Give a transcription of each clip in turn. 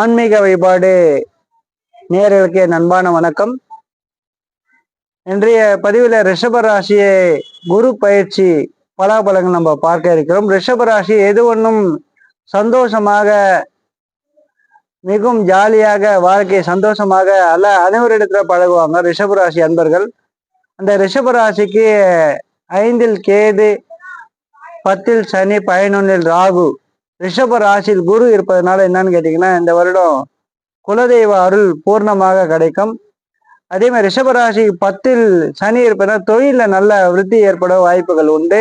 ஆன்மீக வழிபாடு நேர்களுக்கு என் அன்பான வணக்கம். இன்றைய பதிவில் ரிஷப ராசியை குரு பயிற்சி பலாபலங்கள் நம்ம பார்க்க இருக்கிறோம். ரிஷப ராசி எது ஒன்றும் சந்தோஷமாக மிகவும் ஜாலியாக வாழ்க்கையை சந்தோஷமாக அல்ல அனைவரிடத்துல பழகுவாங்க ரிஷப ராசி அன்பர்கள். அந்த ரிஷப ராசிக்கு ஐந்தில் கேது பத்தில் சனி பதினொன்னில் ராகு. ரிஷப ராசியில் குரு இருப்பதனால என்னன்னு கேட்டீங்கன்னா இந்த வருடம் குலதெய்வ அருள் பூர்ணமாக கிடைக்கும். அதே மாதிரி ரிஷப ராசி பத்தில் சனி இருப்பதனால் தொழிலில் நல்ல விருத்தி ஏற்பட வாய்ப்புகள் உண்டு.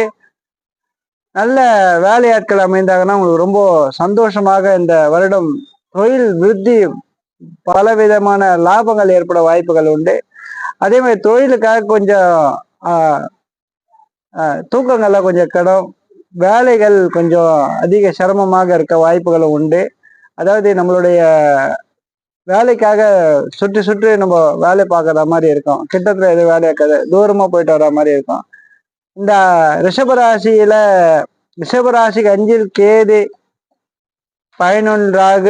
நல்ல வேலையாட்கள் அமைந்தாங்கன்னா உங்களுக்கு ரொம்ப சந்தோஷமாக இந்த வருடம் தொழில் விருத்தி பல விதமான லாபங்கள் ஏற்பட வாய்ப்புகள் உண்டு. அதே மாதிரி தொழிலுக்காக கொஞ்சம் தூக்கங்கள்லாம் கொஞ்சம் கெடும். வேலைகள் கொஞ்சம் அதிக சிரமமாக இருக்க வாய்ப்புகளும் உண்டு. அதாவது நம்மளுடைய வேலைக்காக சுற்றி சுற்றி நம்ம வேலை பார்க்குற மாதிரி இருக்கும். கிட்டத்தில் எதுவும் வேலை இருக்காது. தூரமாக போயிட்டு வர மாதிரி இருக்கும். இந்த ரிஷபராசியில் ரிஷபராசிக்கு அஞ்சில் கேது பதினொன்றாக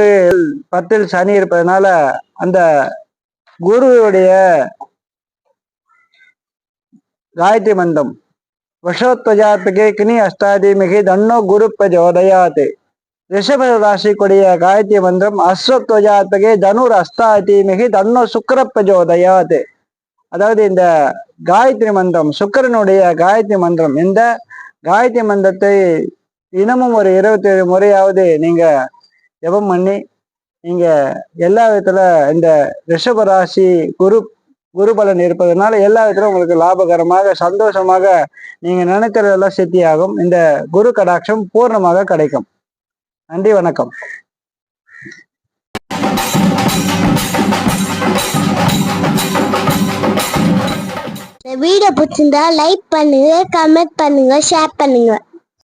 பத்தில் சனி இருப்பதனால அந்த குருவுடைய காயத்ரி மந்தம் விஷோத்வஜாத்துக்கு கினி அஷ்டாதிமிகி தன்னோ குரு பிரஜோதயாத் ரிஷப ராசிக்குடைய காயத்ரி மந்திரம் அஸ்வத்வஜாத்துக்கு தனுர் அஷ்டாதிமிகி தன்னோ சுக்கர பிரஜோதயாதே அதாவது இந்த காயத்ரி மந்திரம் சுக்கிரனுடைய காயத்ரி மந்திரம் இந்த காயத்ரி மந்திரத்தை தினமும் ஒரு இருபத்தி ஏழு முறையாவது நீங்க ஜெபம் பண்ணி நீங்க எல்லா விதத்துல இந்த ரிஷப ராசி குரு குரு பலன் இருப்பதனால எல்லா விதத்திலும் உங்களுக்கு லாபகரமாக சந்தோஷமாக நீங்க நினைக்கிறதெல்லாம் சித்தியாகும். இந்த குரு கடாட்சம் பூர்ணமாக கிடைக்கும். நன்றி வணக்கம். இந்த வீடியோ பிடிச்சிருந்தா லைக் பண்ணுங்க கமெண்ட் பண்ணுங்க ஷேர் பண்ணுங்க.